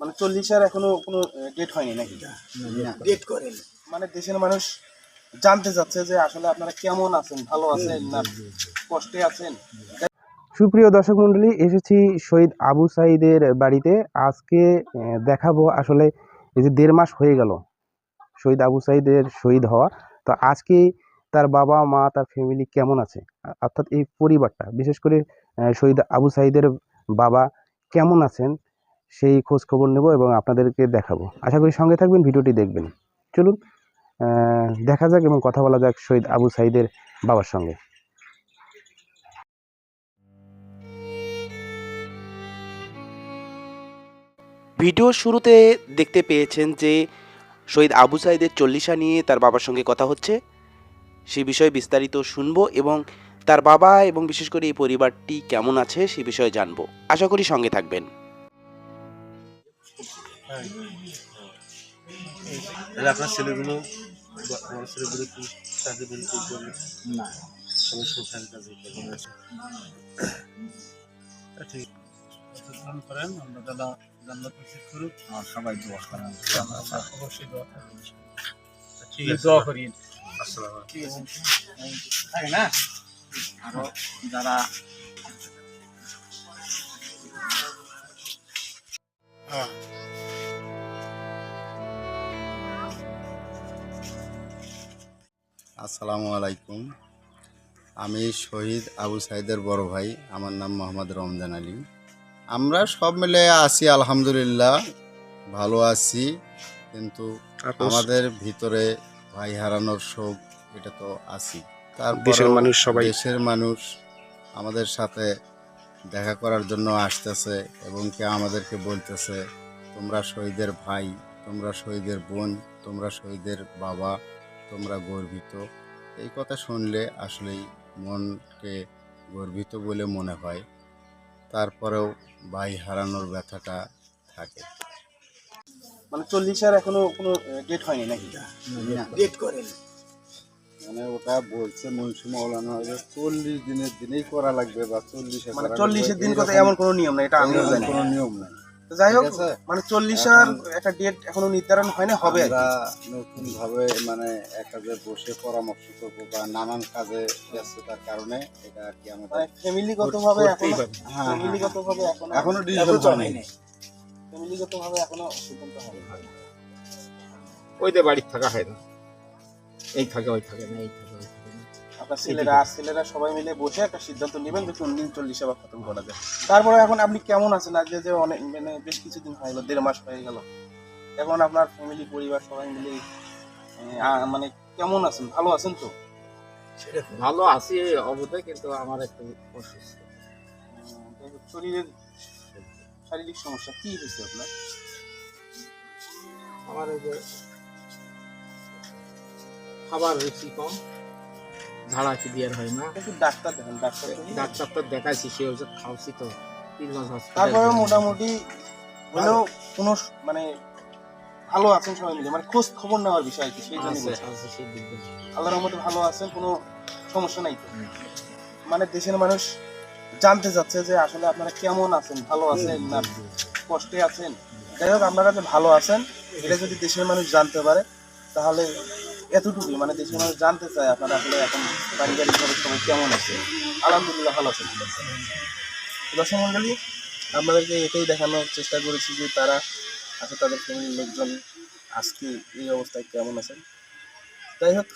মানে চল্লিশের এখনও কোনো ডেট হয়নি নাকি? ডেট করেন। মানে দেশের মানুষ জানতে চাচ্ছে যে আসলে আপনারা কেমন আছেন ভালো আছেন না কষ্টে আছেন? সুপ্রিয় দর্শক মণ্ডলী এসেছি শহীদ আবু সাইদের বাড়িতে। আজকে দেখাবো আসলে এই যে দেড় মাস হয়ে গেল শহীদ আবু সাইদের শহীদ হওয়া। তো আজকে তার বাবা মা তার ফ্যামিলি কেমন আছে? অর্থাৎ এই পরিবারটা বিশেষ করে শহীদ আবু সাইদের বাবা কেমন আছেন? সেই খোঁজ খবর নেব এবং আপনাদেরকে দেখাবো। আশা করি সঙ্গে থাকবেন, ভিডিওটি দেখবেন। চলুন দেখা যাক এবং কথা বলা যাক শহীদ আবু সাইদের বাবার সঙ্গে। ভিডিওর শুরুতে দেখতে পেয়েছেন যে শহীদ আবু সাইদের চল্লিশা নিয়ে তার বাবার সঙ্গে কথা হচ্ছে। সে বিষয়ে বিস্তারিত শুনব এবং তার বাবা এবং বিশেষ করে এই পরিবারটি কেমন আছে সে বিষয়ে জানব। আশা করি সঙ্গে থাকবেন। তাহলে আপনার ছেলেগুলো বা- বড় ছেলেগুলো কি চাকরি বাকরি করবে? না। সবাই সংসারের কাজে কেমন ঠিক করেন আমরা দাদা জান্নাত নসিব করুক। আর সবাই দোয়া করেন। অবশ্যই দোয়া করেন তা ঠিক আছে। দোয়া করি। আসসালামু ঠিক আছে। থাকে না। আরও যারা আসসালামু আলাইকুম। আমি শহীদ আবু সাইদের বড় ভাই আমার নাম মোহাম্মদ রমজান আলী। আমরা সব মিলে আছি আলহামদুলিল্লাহ ভালো আছি কিন্তু আমাদের ভিতরে ভাই হারানোর শোক এটা তো আছি তার দেশের মানুষ সবাই। দেশের মানুষ আমাদের সাথে দেখা করার জন্য আসতেছে এবং কে আমাদেরকে বলতেছে তোমরা শহীদের ভাই তোমরা শহীদের বোন তোমরা শহীদের বাবা তোমরা গর্বিত। এই কথা শুনলে আসলেই মনকে গর্বিত বলে মনে হয়। তারপরেও ভাই হারানোর ব্যথাটা থাকে। মানে চল্লিশের এখনও কোনো ডেট হয়নি নাকি? ডেট করেন। মানে ওটা বলছে মুন্সি মৌলানা যে চল্লিশ দিনের দিনেই করা লাগবে বা চল্লিশে মানে চল্লিশের দিন কথা এমন কোনো নিয়ম নেই এটা আমিও জানি। কোনো নিয়ম নাই। যাই হোক? মানে চল্লিশের একটা ডেট এখনও নির্ধারণ হয়নি হবে আর নতুন ভাবে মানে এক কাজে বসে পরামর্শ করব বা নানান কাজে ব্যস্ততার কারণে এটা আর কি আমাদের ফ্যামিলিগত ভাবে। হ্যাঁ, ফ্যামিলিগত ভাবে এখনও এখনও ডিসিশন হয়নি। ফ্যামিলিগত ভাবে এখনও সিদ্ধান্ত হবে ওইদের বাড়ির থাকা হয় না এই থাকে ওই থাকে না এই থাকে ওই থাকে না আপনার ছেলেরা আর ছেলেরা সবাই মিলে বসে একটা সিদ্ধান্ত নেবেন যে কোন দিন চল্লিশে বা খতম করা যায়। তারপরে এখন আপনি কেমন আছেন? আজকে যে অনেক মানে বেশ কিছুদিন হয়ে গেল দেড় মাস হয়ে গেল। এখন আপনার ফ্যামিলি পরিবার সবাই মিলে মানে কেমন আছেন? ভালো আছেন তো? ভালো আছি অবদায় কিন্তু আমার একটু অসুস্থ। শরীরের শারীরিক সমস্যা কি হয়েছে আপনার? আমার এই যে খাবার রুচি কম। ঝাড়া হয় না। ডাক্তার দেখেন ডাক্তার ডাক্তার তো দেখাইছি সে ওষুধ খাওয়াছি তো তিন মাস তারপরে মোটামুটি হলেও কোনো মানে ভালো আছেন সবাই মিলে। মানে খোঁজ খবর নেওয়ার বিষয় কি সেই জন্য। আল্লাহর রহমতে ভালো আছেন কোনো সমস্যা নাই তো। মানে দেশের মানুষ জানতে চাচ্ছে যে আসলে আপনারা কেমন আছেন ভালো আছেন না কষ্টে আছেন? যাই হোক আপনারা যে ভালো আছেন এটা যদি দেশের মানুষ জানতে পারে তাহলে এতটুকুই মানে দেশের মানুষ জানতে চায় আপনারা আসলে এখন পারিবারিকভাবে সবাই কেমন আছে। আলহামদুলিল্লাহ, ভালো আছেন দর্শক মন্ডলী আপনাদেরকে এটাই দেখানোর চেষ্টা করেছি যে তারা আসলে তাদের ফ্যামিলির লোকজন আজকে এই অবস্থায় কেমন আছেন। যাই হোক,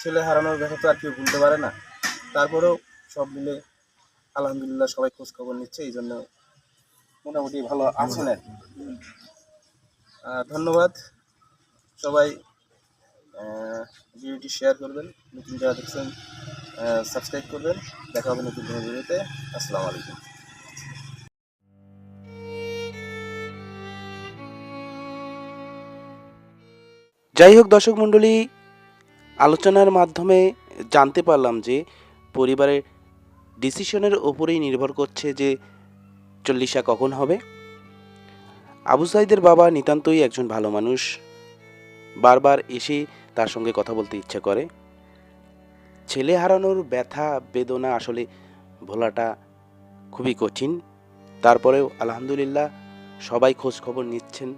ছেলে হারানোর ব্যাপার তো আর কেউ ভুলতে পারে না। তারপরেও সব মিলে আলহামদুলিল্লাহ সবাই খোঁজ খবর নিচ্ছে, এই জন্য মোটামুটি ভালো আছেন আর ধন্যবাদ সবাই। ভিডিওটি শেয়ার করবেন, নতুন যারা দেখছেন সাবস্ক্রাইব করবেন। দেখা হবে নতুন কোনো ভিডিওতে। আসসালামু আলাইকুম। যাই হোক দর্শক মণ্ডলী, আলোচনার মাধ্যমে জানতে পারলাম যে পরিবারের ডিসিশনের ওপরেই নির্ভর করছে যে চল্লিশা কখন হবে। আবু সাইদের বাবা নিতান্তই একজন ভালো মানুষ। বারবার এসে তার সঙ্গে কথা বলতে ইচ্ছে করে। ছেলে হারানোর ব্যথা, বেদনা আসলে ভোলাটা খুবই কঠিন। তারপরেও আলহামদুলিল্লাহ সবাই খোঁজ খবর নিচ্ছেন।